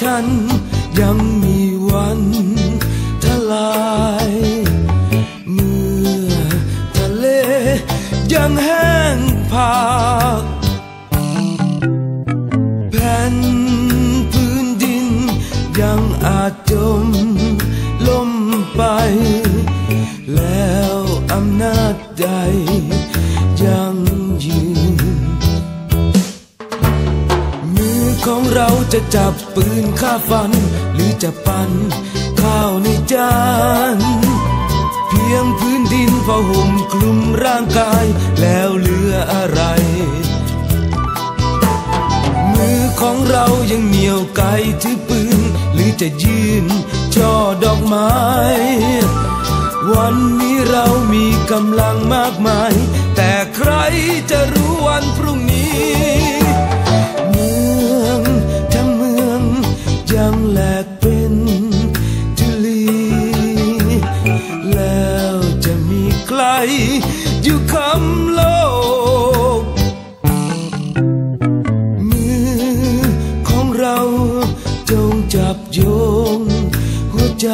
ฉันยังมีวันทลาย เมื่อทะเลยังแห้งผากแผ่นพื้นดินยังอาจจมล่มไป แล้วอำนาจใด ของเราจะจับปืนฆ่าฟัน หรือจะปันข้าวในจาน เพียงพื้นดินพอห่มคลุมร่างกาย แล้วเหลืออะไร มือของเรายังเหนียวไกลถือปืน หรือจะยืนช่อดอกไม้วันนี้เรามีกำลังมากมาย แต่ใครจะรู้วันพรุ่งนี้ อยู่คำโลก มือของเราจงจับโยงหัวใจ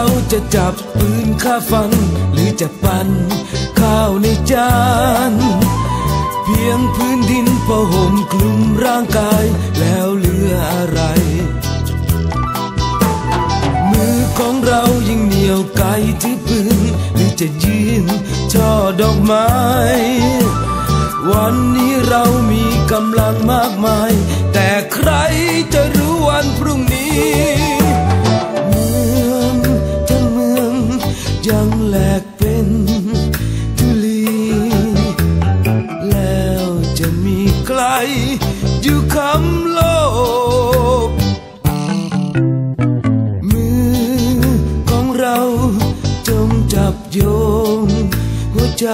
เราจะจับปืนฆ่าฟัน หรือจะปั่นข้าวในจาน เพียงพื้นดินพอห่มคลุมร่างกาย แล้วเหลืออะไร มือของเรายังเหนียวไกลถือปืน หรือจะยืนช่อดอกไม้วันนี้เรามีกำลังมากมาย แต่ใครจะรู้วันพรุ่งนี้ อยู่คำโลก มือของเราจงจับโยงหัวใจ